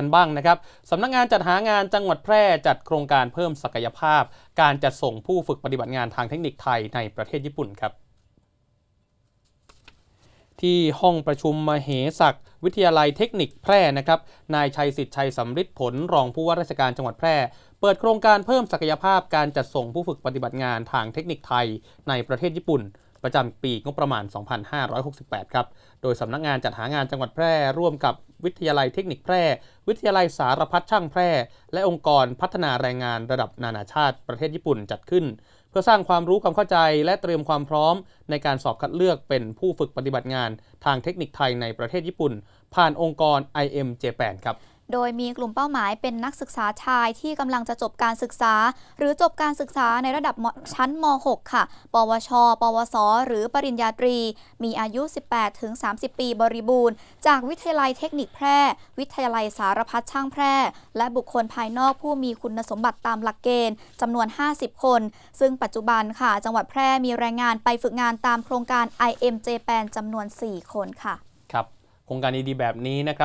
กันบ้างนะครับสำนักงานจัดหางานจังหวัดแพร่จัดโครงการเพิ่มศักยภาพ การจัดส่งผู้ฝึกปฏิบัติงานทางเทคนิคไทยในประเทศญี่ปุ่นครับ ที่ห้องประชุมมเหศักวิทยาลัยเทคนิคแพร่นะครับนายชัยสิทธิ์ชัยสำริดผลรองผู้ว่าราชการจังหวัดแพร่ เปิดโครงการเพิ่มศักยภาพการจัดส่งผู้ฝึกปฏิบัติงานทางเทคนิคไทยในประเทศญี่ปุ่นประจำปีงบประมาณ 2568 ครับ โดยสำนักงานจัดหางานจังหวัดแพร่ร่วมกับ วิทยาลัยเทคนิคแพร่ วิทยาลัยสารพัดช่างแพร่ และองค์กรพัฒนาแรงงานระดับนานาชาติประเทศญี่ปุ่นจัดขึ้น เพื่อสร้างความรู้ความเข้าใจและเตรียมความพร้อม ในการสอบคัดเลือกเป็นผู้ฝึกปฏิบัติงาน ทางเทคนิคไทยในประเทศญี่ปุ่น ผ่านองค์กร IM Japan ครับ โดยมีกลุ่มเป้าหมายเป็นนักศึกษาชายที่กำลังจะจบการศึกษา หรือจบการศึกษาในระดับชั้นม .6 ค่ะ ปวช ปวส หรือปริญญาตรี มีอายุ 18-30 ปีบริบูรณ์ จากวิทยาลัยเทคนิคแพร่ วิทยาลัยสารพัดช่างแพร่ และบุคคลภายนอกผู้มีคุณสมบัติตามหลักเกณฑ์จำนวน 50 คน ซึ่งปัจจุบันค่ะ จังหวัดแพร่มีแรงงานไปฝึกงานตามโครงการ IM Japan จำนวน 4 คนค่ะ ครับ โครงการดีๆแบบนี้นะครับ